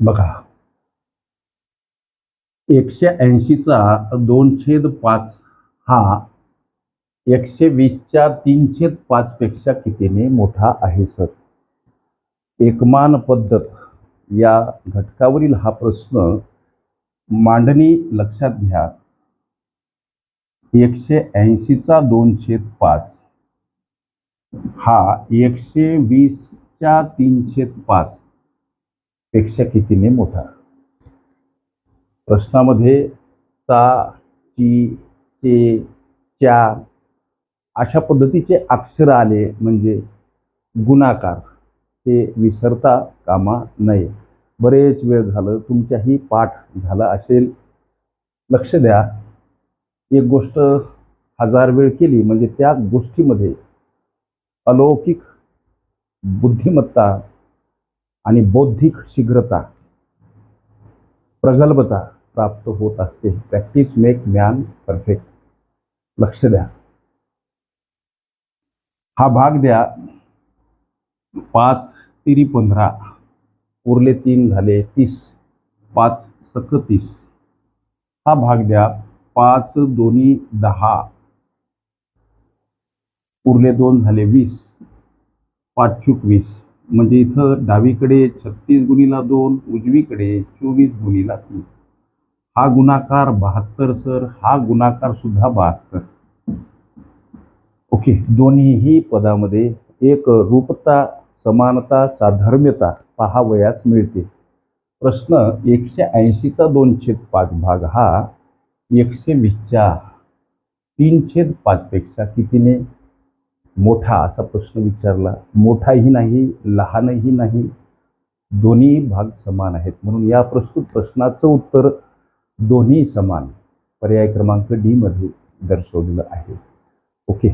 बघा. एकशे ऐंशीचा दोन छेद पाच हा एकशे वीसच्या तीन छेद पाचपेक्षा कितीने मोठा आहे सर? एकमान पद्धत या घटकावरील हा प्रश्न मांडणी लक्षात घ्या. एकशे ऐंशीचा दोन छेद पाच हा एकशे वीसच्या तीन छेद पाच पेक्षा कितीने मोठा? प्रश्नामध्ये चा ची चे च्या अशा पद्धतीचे अक्षर आले म्हणजे गुणाकार. हे विसरता कामा नये. बरेच वेळ झालं तुमच्याही पाठ झाला असेल. लक्ष द्या. एक गोष्ट हजार वेळ केली म्हणजे त्या गोष्टीमध्ये अलौकिक बुद्धिमत्ता आणि बौद्धिक शीघ्रता प्रगल्भता प्राप्त होत असते. प्रॅक्टिस मेक मॅन परफेक्ट लक्ष द्या. हा भाग द्या. पाच तिरी पंधरा उरले तीन झाले तीस पाच सक तीस हा भाग द्या. पाच दोन्ही दहा उरले दोन झाले वीस पाच चूक वीस म्हणजे इथं डावीकडे छत्तीस गुणीला दोन उजवीकडे चोवीस गुणीला तीन. हा गुणाकार बहात्तर सर. हा गुणाकार सुद्धा बहात्तर. ओके दोन्हीही पदामध्ये एक रूपता समानता साधर्म्यता पाहावयास मिळते. प्रश्न एकशे ऐंशीचा दोन छेद पाच भाग हा एकशे वीसच्या तीन छेद पाचपेक्षा कितीने? मोठा असा प्रश्न विचारला मोठाही नाही लहानही नाही दोन्ही भाग समान आहेत. म्हणून या प्रस्तुत प्रश्नाचं उत्तर दोन्ही समान पर्याय क्रमांक डी मध्ये दर्शवलेलं आहे. ओके